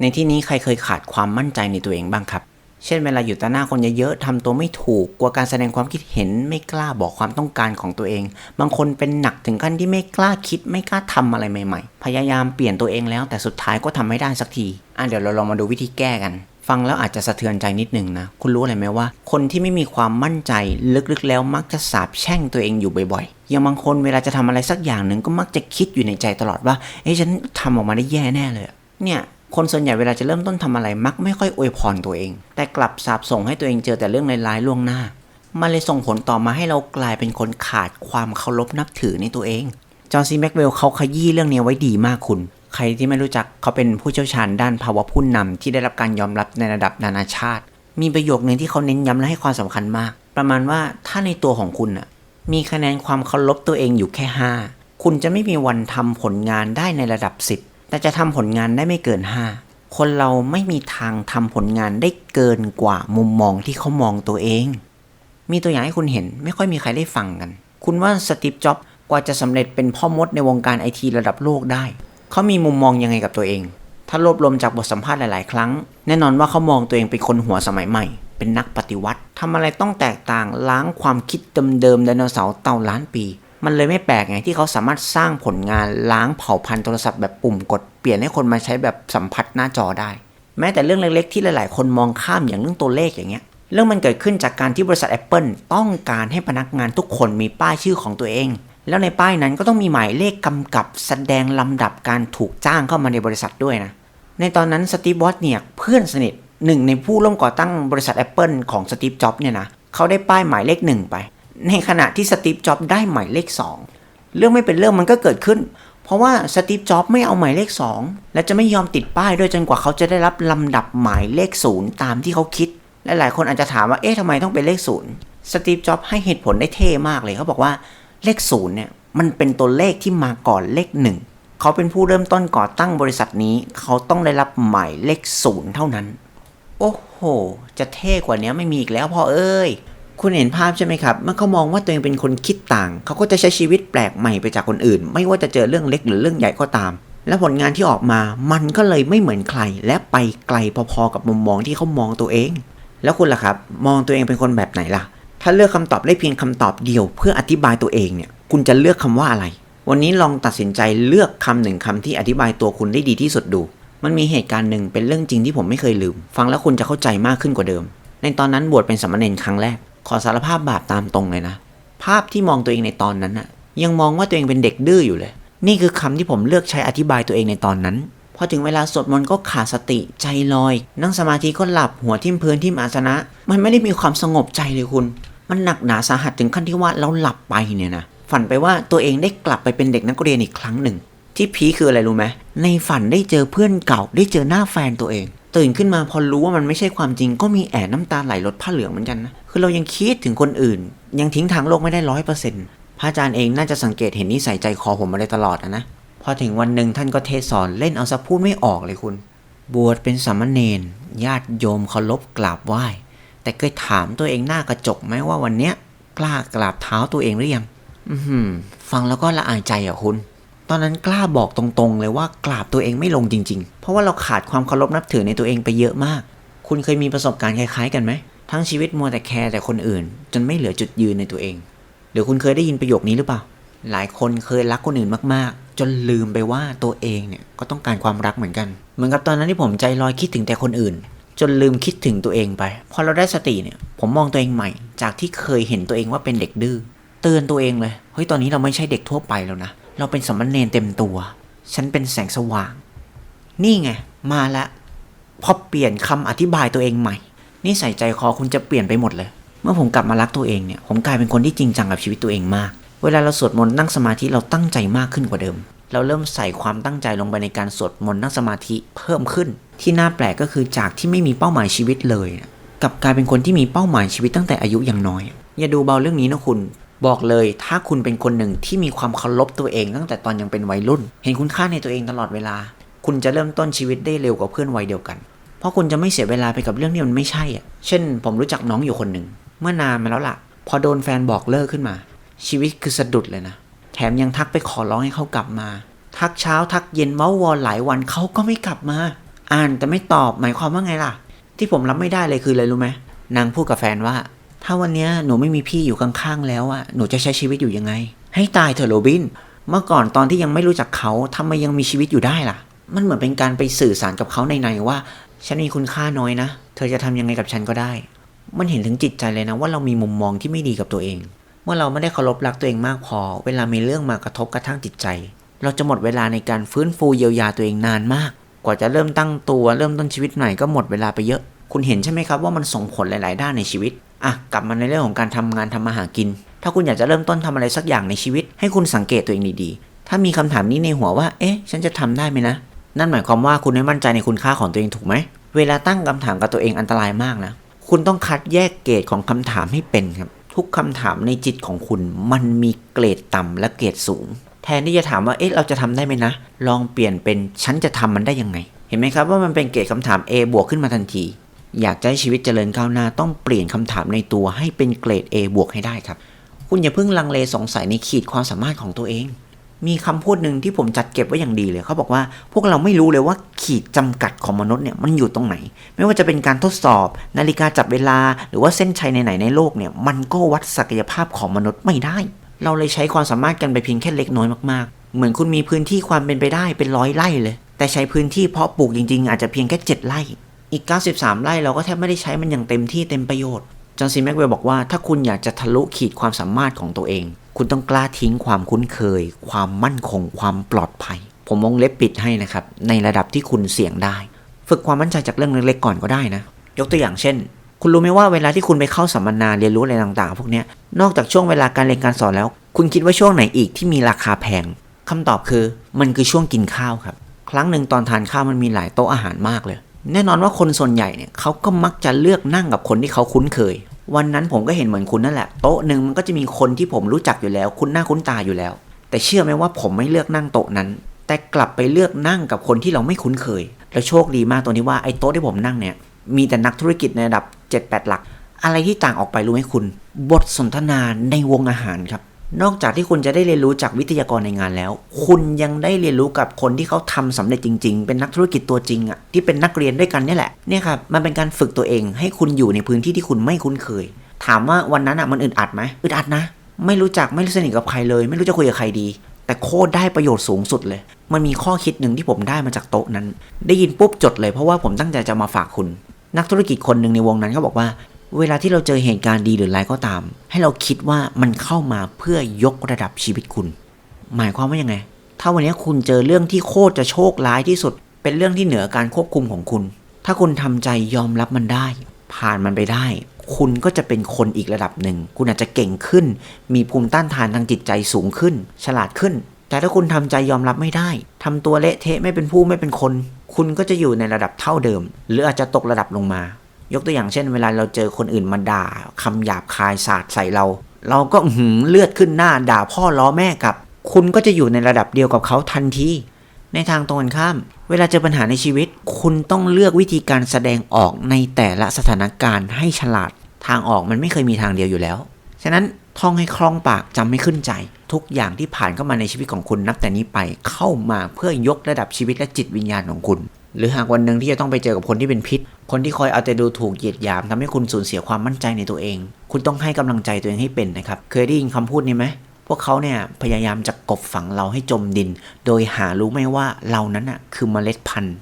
ในที่นี้ใครเคยขาดความมั่นใจในตัวเองบ้างครับ เช่นเวลาอยู่ต่อหน้าคนเยอะๆทำตัวไม่ถูก กลัวการแสดงความคิดเห็นไม่กล้าบอกความต้องการของตัวเอง บางคนเป็นหนักถึงขั้นที่ไม่กล้าคิด ไม่กล้าทำอะไรใหม่ๆ พยายามเปลี่ยนตัวเองแล้วแต่สุดท้ายก็ทำไม่ได้สักที อะเดี๋ยวเราลองมาดูวิธีแก้กัน ฟังแล้วอาจจะสะเทือนใจนิดนึงนะ คุณรู้อะไรไหมว่า คนที่ไม่มีความมั่นใจลึกๆ แล้วมักจะสาบแช่งตัวเองอยู่บ่อยๆ อย่างบางคนเวลาจะทำอะไรสักอย่างหนึ่งก็มักจะคิดอยู่ในใจตลอดว่า เอ้ยฉันทำออกมาได้แย่แน่เลย เนี่ย คนส่วนใหญ่เวลาจะเริ่มต้นทำอะไรมักไม่ค่อยอวยพรตัวเอง แต่กลับสาบส่งให้ตัวเองเจอแต่เรื่องร้ายๆล่วงหน้า มันเลยส่งผลต่อมาให้เรากลายเป็นคนขาดความเคารพนับถือในตัวเอง จอห์นซีแม็กเวลเขาขยี้เรื่องนี้ไว้ดีมากคุณ ใครที่ไม่รู้จักเขาเป็นผู้เชี่ยวชาญด้านภาวะผู้นำที่ได้รับการยอมรับในระดับนานาชาติ มีประโยคหนึ่งที่เขาเน้นย้ำและให้ความสำคัญมาก ประมาณว่าถ้าในตัวของคุณน่ะมีคะแนนความเคารพตัวเองอยู่แค่ 5 คุณจะไม่มีวันทำผลงานได้ในระดับ 10 แต่จะทำผลงานได้ไม่เกิน 5 คนเราไม่มีทางทำผลงานได้เกินกว่ามุมมองที่เขามองตัวเอง มีตัวอย่างให้คุณเห็นไม่ค่อยมีใครได้ฟังกัน คุณว่าสตีฟจ็อบส์กว่าจะสำเร็จเป็นพ่อมดในวงการไอทีระดับโลกได้ เขามีมุมมองยังไงกับตัวเอง ถ้ารวบรวมจากบทสัมภาษณ์หลาย ๆ ครั้ง แน่นอนว่าเขามองตัวเองเป็นคนหัวสมัยใหม่ เป็นนักปฏิวัติทำอะไรต้องแตกต่างล้างความคิดเดิมๆไดโนเสาร์เต่าล้านปี มันเลยไม่แปลกไงที่เขาสามารถสร้างผลงานล้างเผ่าพันธุ์โทรศัพท์แบบปุ่มกดเปลี่ยนให้คนมาใช้แบบสัมผัสหน้าจอได้ แม้แต่เรื่องเล็กๆที่หลายๆ คนมองข้ามอย่างเรื่องตัวเลขอย่างเงี้ยเรื่องมันเกิดขึ้นจากการที่บริษัท Apple ต้องการให้พนักงานทุกคนมีป้ายชื่อของตัวเอง แล้วในป้ายนั้นก็ต้องมีหมายเลขกำกับแสดงลำดับการถูกจ้างเข้ามาในบริษัทด้วยนะในตอนนั้นสตีฟวอตเนี่ยเพื่อนสนิทหนึ่งในผู้ร่วมก่อตั้งบริษัท Apple ของสตีฟจ็อบเนี่ยนะเขาได้ป้ายหมายเลขหนึ่งไป ในขณะที่สตีฟจ็อบได้หมายเลขสองเรื่องไม่เป็นเรื่องมันก็เกิดขึ้น เพราะว่าสตีฟจ็อบไม่เอาหมายเลข 2 และจะไม่ยอมติดป้ายด้วยจนกว่าเขาจะได้รับลำดับหมายเลขศูนย์ตามที่เขาคิด และหลายคนอาจจะถามว่าเอ๊ะทำไมต้องเป็นเลขศูนย์สตีฟจ็อบให้เหตุผลได้เท่มากเลยเขาบอกว่าเลขศูนย์เนี่ยมันเป็นตัวเลขที่มาก่อนเลขหนึ่งเขาเป็นผู้เริ่มต้นก่อตั้งบริษัทนี้ เขาต้องได้รับหมายเลขศูนย์เท่านั้น โอ้โห จะเท่กว่านี้ไม่มีอีกแล้วพ่อเอ้ย คุณเห็นภาพใช่ไหมครับ เมื่อเขามองว่าตัวเองเป็นคนคิดต่าง เขาก็จะใช้ชีวิตแปลกใหม่ไปจากคนอื่น ไม่ว่าจะเจอเรื่องเล็กหรือเรื่องใหญ่ก็ตาม และผลงานที่ออกมา มันก็เลยไม่เหมือนใคร และไปไกลพอๆกับมุมมองที่เขามองตัวเอง แล้วคุณล่ะครับ มองตัวเองเป็นคนแบบไหนล่ะ ถ้าเลือกคำตอบได้เพียงคำตอบเดียว เพื่ออธิบายตัวเองเนี่ย คุณจะเลือกคำว่าอะไร วันนี้ลองตัดสินใจเลือกคำหนึ่งคำที่อธิบายตัวคุณได้ดีที่สุดดู มันมีเหตุการณ์หนึ่งเป็นเรื่องจริงที่ผมไม่เคยลืม ฟังแล้วคุณจะเข้าใจมากขึ้นกว่าเดิม ในตอนนั้นบวชเป็นสามเณรครั้งแรกขอสารภาพบาปตามตรงเลยนะ ภาพที่มองตัวเองในตอนนั้นน่ะยังมองว่าตัวเองเป็นเด็กดื้ออยู่เลย นี่คือคำที่ผมเลือกใช้อธิบายตัวเองในตอนนั้น พอถึงเวลาสวดมนต์ก็ขาดสติใจลอย นั่งสมาธิก็หลับหัวทิ่มพื้นทิ่มอาสนะ มันไม่ได้มีความสงบใจเลยคุณ มันหนักหนาสาหัสถึงขั้นที่ว่าเราหลับไปเนี่ยนะฝันไปว่าตัวเองได้กลับไปเป็นเด็กนักเรียนอีกครั้งหนึ่ง ที่พีคคืออะไรรู้ไหมในฝันได้เจอเพื่อนเก่าได้เจอหน้าแฟนตัวเอง ตื่นขึ้นมาพอรู้ว่ามันไม่ใช่ความจริง ก็มีแอบน้ำตาไหลลดผ้าเหลืองเหมือนกันนะคือเรายังคิดถึงคนอื่น ยังทิ้งทางโลกไม่ได้ร้อยเปอร์เซ็นต์พระอาจารย์เองน่าจะสังเกตเห็นนิสัยใจคอผมมาได้ตลอดนะพอถึงวันหนึ่งท่านก็เทศสอนเล่นเอาซะพูดไม่ออกเลยคุณ บวชเป็นสามเณรญาติโยมเคารพกราบไหว้ แต่เคยถามตัวเองหน้ากระจกไหมว่าวันเนี้ยกล้ากราบเท้าตัวเองหรือยังอืฟังแล้วก็ละอายใจอะคุณ ตอนนั้นกล้าบอกตรงๆ เลยว่ากราบตัวเองไม่ลงจริง ๆ เพราะว่าเราขาดความเคารพนับถือในตัวเองไปเยอะมาก คุณเคยมีประสบการณ์คล้ายๆ กันไหม ทั้งชีวิตมัวแต่แคร์แต่คนอื่น จนไม่เหลือจุดยืนในตัวเอง หรือคุณเคยได้ยินประโยคนี้หรือเปล่า หลายคนเคยรักคนอื่นมากๆ จนลืมไปว่าตัวเองเนี่ยก็ต้องการความรักเหมือนกัน เหมือนกับตอนนั้นที่ผมใจลอยคิดถึงแต่คนอื่น จนลืมคิดถึงตัวเองไป พอเราได้สติเนี่ย ผมมองตัวเองใหม่ จากที่เคยเห็นตัวเองว่าเป็นเด็กดื้อ เตือนตัวเองเลย เฮ้ย ตอนนี้เราไม่ใช่เด็กทั่วไปแล้วนะ เราเป็นสามเณรเต็มตัว ฉันเป็นแสงสว่าง นี่ไง มาละ พอเปลี่ยนคำอธิบายตัวเองใหม่ นี่ใส่ใจคอคุณจะเปลี่ยนไปหมดเลย เมื่อผมกลับมารักตัวเองเนี่ย ผมกลายเป็นคนที่จริงจังกับชีวิตตัวเองมาก เวลาเราสวดมนต์นั่งสมาธิเราตั้งใจมากขึ้นกว่าเดิม เราเริ่มใส่ความตั้งใจลงไปในการสวดมนต์นั่งสมาธิเพิ่มขึ้น ที่น่าแปลกก็คือจากที่ไม่มีเป้าหมายชีวิตเลยกับกลายเป็นคนที่มีเป้าหมายชีวิตตั้งแต่อายุยังน้อย อย่าดูเบาเรื่องนี้นะคุณ บอกเลยถ้าคุณเป็นคนหนึ่งที่มีความเคารพตัวเองตั้งแต่ตอนยังเป็นวัยรุ่น เห็นคุณค่าในตัวเองตลอดเวลา คุณจะเริ่มต้นชีวิตได้เร็วกว่าเพื่อนวัยเดียวกัน เพราะคุณจะไม่เสียเวลาไปกับเรื่องที่มันไม่ใช่อะเช่น ผมรู้จักน้องอยู่คนหนึ่งเมื่อนานมาแล้วล่ะ พอโดนแฟนบอกเลิกขึ้นมา ชีวิตคือสะดุดเลยนะแถมยังทักไปขอร้องให้เขากลับมา ทักเช้าทักเย็นเมาวอนหลายวันเขาก็ไม่กลับมา อ่านแต่ไม่ตอบหมายความว่าไงล่ะ ที่ผมรับไม่ได้เลยคืออะไรรู้ไหมนางพูดกับแฟนว่า ถ้าวันนี้หนูไม่มีพี่อยู่ข้างๆแล้วอะหนูจะใช้ชีวิตอยู่ยังไง ให้ตายเถอะโรบิน เมื่อก่อนตอนที่ยังไม่รู้จักเขาทำไมยังมีชีวิตอยู่ได้ล่ะ มันเหมือนเป็นการไปสื่อสารกับเขาในๆว่า ฉันมีคุณค่าน้อยนะ เธอจะทำยังไงกับฉันก็ได้ มันเห็นถึงจิตใจเลยนะว่าเรามีมุมมองที่ไม่ดีกับตัวเอง เมื่อเราไม่ได้เคารพรักตัวเองมากพอ เวลามีเรื่องมากระทบกระทั่งจิตใจ เราจะหมดเวลาในการฟื้นฟูเยียวยาตัวเองนานมาก กว่าจะเริ่มตั้งตัวเริ่มต้นชีวิตใหม่ก็หมดเวลาไปเยอะ คุณเห็นใช่ไหมครับว่ามันส่งผลหลาย ๆ ด้านในชีวิต อะกลับมาในเรื่องของการทำงานทำมาหากิน ถ้าคุณอยากจะเริ่มต้นทำอะไรสักอย่างในชีวิต ให้คุณสังเกตตัวเองดีๆ ถ้ามีคำถามนี้ในหัวว่า เอ๊ะ ฉันจะทำได้ไหมนะ นั่นหมายความว่าคุณไม่มั่นใจในคุณค่าของตัวเองถูกไหม เวลาตั้งคำถามกับตัวเองอันตรายมากนะ คุณต้องคัดแยกเกรดของคำถามให้เป็นครับ ทุกคำถามในจิตของคุณ มันมีเกรดต่ำและเกรดสูง แทนที่จะถามว่า เอ๊ะ เราจะทำได้ไหมนะ ลองเปลี่ยนเป็น ฉันจะทำมันได้ยังไง เห็นไหมครับว่ามันเป็นเกรดคำถาม A บวกขึ้นมาทันที อยากจะให้ชีวิตเจริญก้าวหน้าต้องเปลี่ยนคำถามในตัวให้เป็นเกรด A บวกให้ได้ครับ คุณอย่าเพิ่งลังเลสงสัยในขีดความสามารถของตัวเอง มีคำพูดหนึ่งที่ผมจัดเก็บไว้อย่างดีเลยเขาบอกว่าพวกเราไม่รู้เลยว่าขีดจำกัดของมนุษย์เนี่ยมันอยู่ตรงไหน ไม่ว่าจะเป็นการทดสอบ นาฬิกาจับเวลา หรือว่าเส้นชัยไหนๆในโลกเนี่ยมันก็วัดศักยภาพของมนุษย์ไม่ได้ เราเลยใช้ความสามารถกันไปเพียงแค่เล็กน้อยมากๆ เหมือนคุณมีพื้นที่ความเป็นไปได้เป็นร้อยไร่เลย แต่ใช้พื้นที่เพาะปลูกจริง ๆ อาจจะเพียงแค่ 7 ไร่ อีก 93 ไร่เราก็แทบไม่ได้ใช้มันอย่างเต็มที่เต็มประโยชน์ จอห์นซีแม็กเวลบอกว่าถ้าคุณอยากจะทะลุขีดความสามารถของตัวเอง คุณต้องกล้าทิ้งความคุ้นเคย ความมั่นคง ความปลอดภัย ผมวงเล็บปิดให้นะครับ ในระดับที่คุณเสี่ยงได้ ฝึกความมั่นใจจากเรื่องเล็กๆก่อนก็ได้นะ ยกตัวอย่างเช่น คุณรู้ไหมว่าเวลาที่คุณไปเข้าสัมมนาเรียนรู้อะไรต่างๆ พวกนี้นอกจากช่วงเวลาการเรียนการสอนแล้ว คุณคิดว่าช่วงไหนอีกที่มีราคาแพงคำตอบคือมันคือช่วงกินข้าวครับ ครั้งหนึ่งตอนทานข้าวมันมีหลายโต๊ะอาหารมากเลย แน่นอนว่าคนส่วนใหญ่เนี่ยเขาก็มักจะเลือกนั่งกับคนที่เขาคุ้นเคย วันนั้นผมก็เห็นเหมือนคุณนั่นแหละโต๊ะหนึ่งมันก็จะมีคนที่ผมรู้จักอยู่แล้ว คุ้นหน้าคุ้นตาอยู่แล้ว แต่เชื่อไหมว่าผมไม่เลือกนั่งโต๊ะนั้น แต่กลับไปเลือกนั่งกับคนที่เราไม่คุ้นเคย แล้วโชคดีมากตรงที่ว่าไอ้โต๊ะที่ผมนั่งเนี่ยมีแต่นักธุรกิจในระดับ 7-8 หลัก อะไรที่ต่างออกไปรู้ไหมคุณ บทสนทนาในวงอาหารครับ นอกจากที่คุณจะได้เรียนรู้จากวิทยากรในงานแล้ว คุณยังได้เรียนรู้กับคนที่เขาทำสำเร็จจริง ๆ เป็นนักธุรกิจตัวจริงอะที่เป็นนักเรียนด้วยกันนี่แหละเนี่ยครับมันเป็นการฝึกตัวเอง ให้คุณอยู่ในพื้นที่ที่คุณไม่คุ้นเคย ถามว่าวันนั้นอะมันอึดอัดไหมอึดอัดนะ ไม่รู้จักไม่รู้สนิทกับใครเลย ไม่รู้จะคุยกับใครดี แต่โคตรได้ประโยชน์สูงสุดเลย มันมีข้อคิดหนึ่งที่ผมได้มาจากโต๊ะนั้น ได้ยินปุ๊บจดเลยเพราะว่าผมตั้งใจจะมาฝากคุณ นักธุรกิจคนหนึ่งในวงนั้นเขาบอกว่า เวลาที่เราเจอเหตุการณ์ดีหรือร้ายก็ตาม ให้เราคิดว่ามันเข้ามาเพื่อยกระดับชีวิตคุณ หมายความว่ายังไง ถ้าวันนี้คุณเจอเรื่องที่โคตรจะโชคร้ายที่สุด เป็นเรื่องที่เหนือการควบคุมของคุณ ถ้าคุณทำใจยอมรับมันได้ ผ่านมันไปได้ คุณก็จะเป็นคนอีกระดับหนึ่ง คุณอาจจะเก่งขึ้น มีภูมิต้านทานทางจิตใจสูงขึ้น ฉลาดขึ้น แต่ถ้าคุณทำใจยอมรับไม่ได้ทำตัวเละเทะไม่เป็นผู้ไม่เป็นคน คุณก็จะอยู่ในระดับเท่าเดิม หรืออาจจะตกระดับลงมา ยกตัวอย่างเช่น เวลาเราเจอคนอื่นมาด่าคำหยาบคายสาดใส่เรา เราก็หือเลือดขึ้นหน้าด่าพ่อล้อแม่กลับ คุณก็จะอยู่ในระดับเดียวกับเขาทันทีในทางตรงกันข้าม เวลาเจอปัญหาในชีวิต คุณต้องเลือกวิธีการแสดงออกในแต่ละสถานการณ์ให้ฉลาด ทางออกมันไม่เคยมีทางเดียวอยู่แล้ว ฉะนั้นท่องให้คล่องปากจำไม่ขึ้นใจ ทุกอย่างที่ผ่านเข้ามาในชีวิตของคุณนับแต่นี้ไปเข้ามาเพื่อยกระดับชีวิตและจิตวิญญาณของคุณ หรือหากวันหนึ่งที่จะต้องไปเจอกับคนที่เป็นพิษ คนที่คอยเอาแต่ดูถูกเหยียดหยามทำให้คุณสูญเสียความมั่นใจในตัวเอง คุณต้องให้กำลังใจตัวเองให้เป็นนะครับ เคยได้ยินคำพูดนี้ไหมพวกเขาเนี่ยพยายามจะกบฝังเราให้จมดิน โดยหารู้ไม่ว่าเรานั้นน่ะคือเมล็ดพันธุ์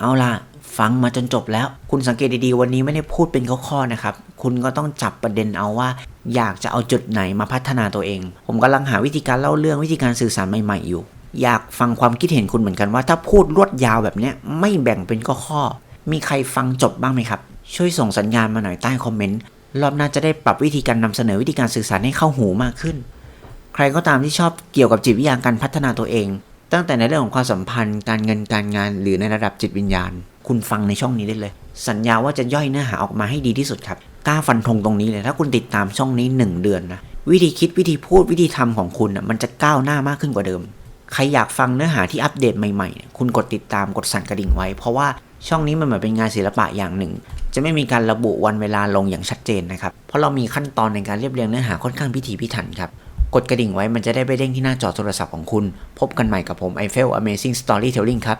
เอาล่ะฟังมาจนจบแล้ว คุณสังเกตดีๆ วันนี้ไม่ได้พูดเป็นข้อๆนะครับ คุณก็ต้องจับประเด็นเอาว่า อยากจะเอาจุดไหนมาพัฒนาตัวเอง ผมกำลังหาวิธีการเล่าเรื่องวิธีการสื่อสารใหม่ๆอยู่ อยากฟังความคิดเห็นคุณเหมือนกันว่า ถ้าพูดรวดยาวแบบนี้ไม่แบ่งเป็นข้อ มีใครฟังจบบ้างไหมครับ ช่วยส่งสัญญาณมาหน่อยใต้คอมเมนต์ รอบหน้าจะได้ปรับวิธีการนำเสนอวิธีการสื่อสารให้เข้าหูมากขึ้น ใครก็ตามที่ชอบเกี่ยวกับจิตวิทยาการพัฒนาตัวเอง ตั้งแต่ในเรื่องของความสัมพันธ์ การเงินการงาน หรือในระดับจิตวิญญาณ คุณฟังในช่องนี้ได้เลย สัญญาว่าจะย่อยเนื้อหาออกมาให้ดีที่สุดครับ กล้าฟันธงตรงนี้เลย ถ้าคุณติดตามช่องนี้ 1 เดือนนะ วิธีคิดวิธีพูดวิธีทำของคุณนะมันจะก้าวหน้ามากขึ้นกว่าเดิมใครอยากฟังเนื้อหาที่อัปเดตใหม่ๆ คุณกดติดตามกดสั่นกระดิ่งไว้ เพราะว่า ช่องนี้มันเหมือนเป็นงานศิลปะอย่างหนึ่ง จะไม่มีการระบุวันเวลาลงอย่างชัดเจนนะครับ เพราะเรามีขั้นตอนในการเรียบเรียงเนื้อหาค่อนข้างพิถีพิถันครับ กดกระดิ่งไว้มันจะได้ไปเด้งที่หน้าจอโทรศัพท์ของคุณ พบกันใหม่กับผมไอเฟล Amazing Storytelling ครับ